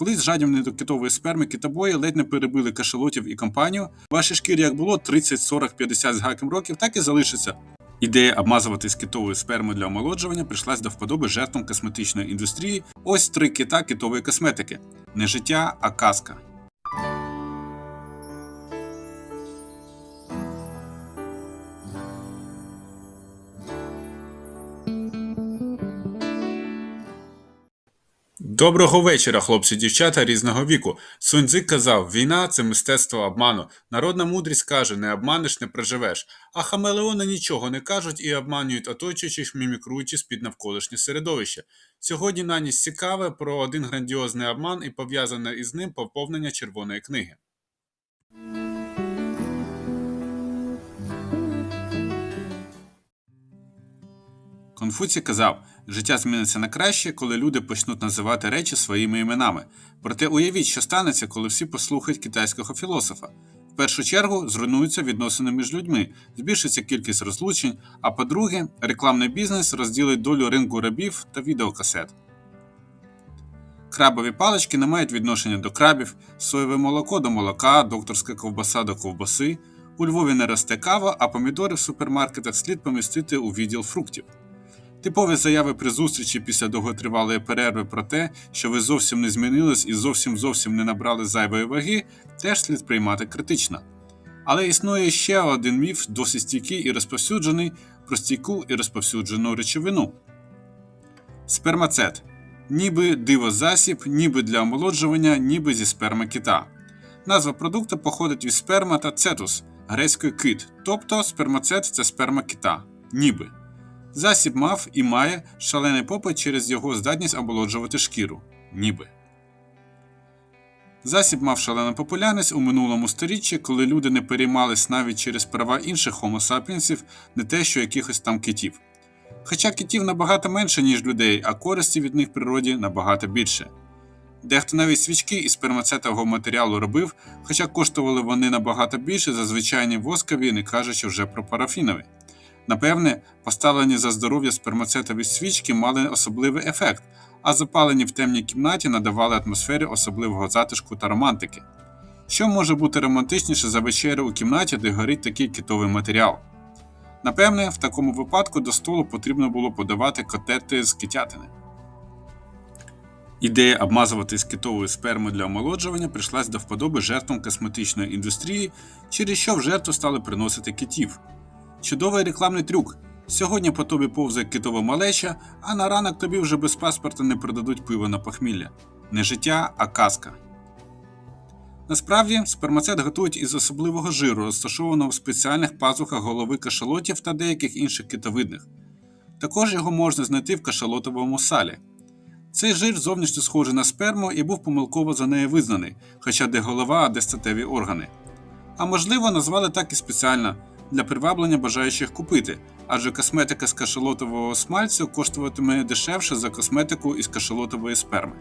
Колись жадібні до китової сперми китобої ледь не перебили кашалотів і компанію. Вашій шкірі як було 30, 40, 50 з гаком років, так і залишиться. Ідея обмазуватись китовою спермою для омолоджування прийшлась до вподоби жертвам косметичної індустрії. Ось три кита китової косметики: не життя, а казка. Доброго вечора, хлопці, дівчата різного віку. Суньцзик казав: війна це мистецтво обману. Народна мудрість каже: не обманеш, не проживеш. А хамелеони нічого не кажуть і обманюють оточуючих, мімікруючи з-під навколишнє середовище. Сьогодні на ніч цікаве про один грандіозний обман і пов'язане із ним поповнення червоної книги. Конфуцій казав, життя зміниться на краще, коли люди почнуть називати речі своїми іменами. Проте уявіть, що станеться, коли всі послухають китайського філософа. В першу чергу зруйнуються відносини між людьми, збільшиться кількість розлучень, а по-друге, рекламний бізнес розділить долю ринку рабів та відеокасет. Крабові палички не мають відношення до крабів, соєве молоко до молока, докторська ковбаса до ковбаси. У Львові не росте кава, а помідори в супермаркетах слід помістити у відділ фруктів. Типові заяви при зустрічі після довготривалої перерви про те, що ви зовсім не змінились і зовсім зовсім не набрали зайвої ваги, теж слід приймати критично. Але існує ще один міф, досить стійкий і розповсюджений про стійку і розповсюджену речовину. Спермацет ніби дивозасіб, ніби для омолоджування, ніби зі сперми кита. Назва продукту походить від сперма та цетус грецької кит, тобто спермацет це сперма кита, ніби. Засіб мав і має шалений попит через його здатність омолоджувати шкіру, ніби. Засіб мав шалену популярність у минулому сторіччі, коли люди не переймались навіть через права інших хомо сапіенсів, не те, що якихось там китів. Хоча китів набагато менше, ніж людей, а користі від них в природі набагато більше. Дехто навіть свічки із спермацетового матеріалу робив, хоча коштували вони набагато більше за звичайні воскові, не кажучи вже про парафінові. Напевне, поставлені за здоров'я спермацетові свічки мали особливий ефект, а запалені в темній кімнаті надавали атмосфері особливого затишку та романтики. Що може бути романтичніше за вечерю у кімнаті, де горить такий китовий матеріал? Напевне, в такому випадку до столу потрібно було подавати котети з китятини. Ідея обмазуватись китовою спермою для омолоджування прийшлась до вподоби жертвам косметичної індустрії, через що в жертву стали приносити китів. Чудовий рекламний трюк. Сьогодні по тобі повзає китова малеча, а на ранок тобі вже без паспорта не продадуть пиво на похмілля. Не життя, а казка. Насправді, спермацет готують із особливого жиру, розташованого в спеціальних пазухах голови кашалотів та деяких інших китовидних. Також його можна знайти в кашалотовому салі. Цей жир зовнішньо схожий на сперму і був помилково за нею визнаний, хоча де голова, а де статеві органи. А можливо, назвали так і спеціально для приваблення бажаючих купити, адже косметика з кашалотового смальцю коштуватиме дешевше за косметику із кашалотової сперми.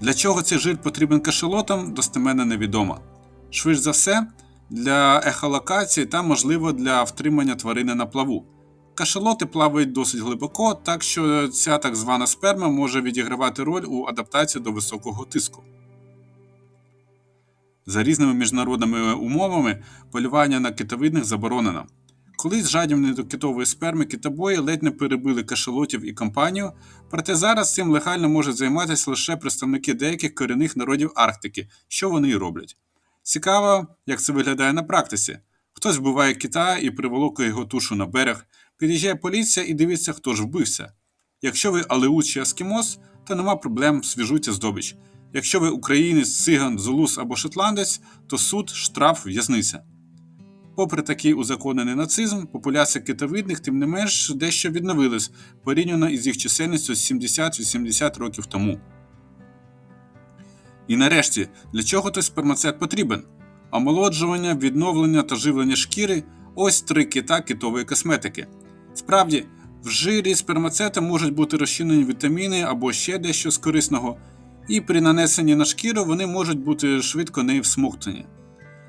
Для чого цей жир потрібен кашалотам, достеменно невідомо. Швидше за все, для ехолокації та, можливо, для втримання тварини на плаву. Кашалоти плавають досить глибоко, так що ця так звана сперма може відігравати роль у адаптації до високого тиску. За різними міжнародними умовами полювання на китовидних заборонено. Колись жадібні до китової сперми китобої ледь не перебили кашалотів і компанію, проте зараз цим легально можуть займатися лише представники деяких корінних народів Арктики, що вони і роблять. Цікаво, як це виглядає на практиці. Хтось вбиває кита і приволокує його тушу на берег, під'їжджає поліція і дивиться, хто ж вбився. Якщо ви алеут чи ескімос, то нема проблем, свіжуйте здобич. Якщо ви українець, циган, зулус або шотландець, то суд, штраф, в'язниця. Попри такий узаконений нацизм, популяція китовидних, тим не менш, дещо відновилась порівняно із їх чисельністю 70-80 років тому. І нарешті, для чого той спермацет потрібен? Омолоджування, відновлення та живлення шкіри ось три кита китової косметики. Справді, в жирі спермацета можуть бути розчинені вітаміни або ще дещо з корисного, і при нанесенні на шкіру вони можуть бути швидко нею всмоктані.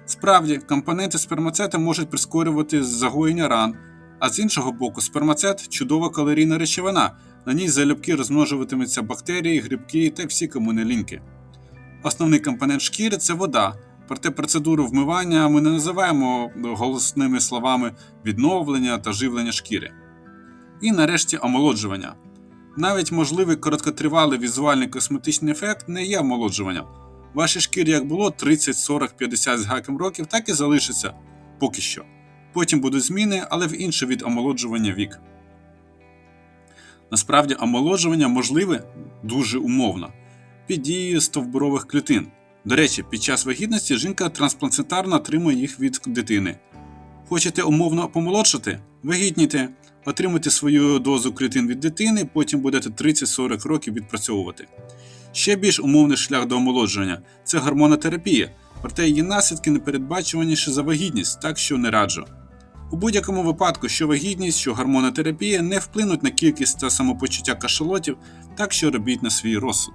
Справді, компоненти спермацета можуть прискорювати загоєння ран, а з іншого боку, спермацет чудова калорійна речовина, На ній залюбки розмножуватимуться бактерії, грибки та всі кому не. Основний компонент шкіри це вода. Проте процедуру вмивання ми не називаємо голосними словами відновлення та живлення шкіри. І нарешті омолоджування. Навіть можливий короткотривалий візуальний косметичний ефект не є омолоджуванням. Вашій шкірі як було 30, 40, 50 з гаком років, так і залишиться поки що. Потім будуть зміни, але в інший від омолоджування вік. Насправді омолоджування можливе дуже умовно під дією стовбурових клітин. До речі, під час вагітності жінка трансплантарно отримує їх від дитини. Хочете умовно помолодшати? Вагітніте, отримуйте свою дозу клітин від дитини, потім будете 30-40 років відпрацьовувати. Ще більш умовний шлях до омолодження це гормонотерапія, проте її наслідки непередбачуваніші за вагітність, так що не раджу. У будь-якому випадку, що вагітність, що гормонотерапія не вплинуть на кількість та самопочуття кашалотів, так що робіть на свій розсуд.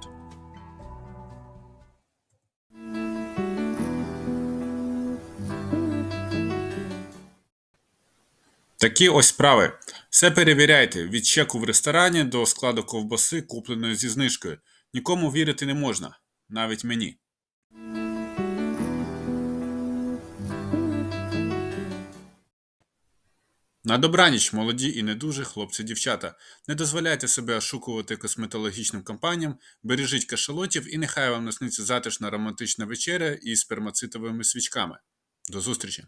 Такі ось справи. Все перевіряйте від чеку в ресторані до складу ковбаси, купленої зі знижкою. Нікому вірити не можна, навіть мені. На добраніч, молоді і не дуже хлопці-дівчата. Не дозволяйте себе ошукувати косметологічним компаніям, бережіть кашалотів і нехай вам насниться затишна романтична вечеря із спермацитовими свічками. До зустрічі!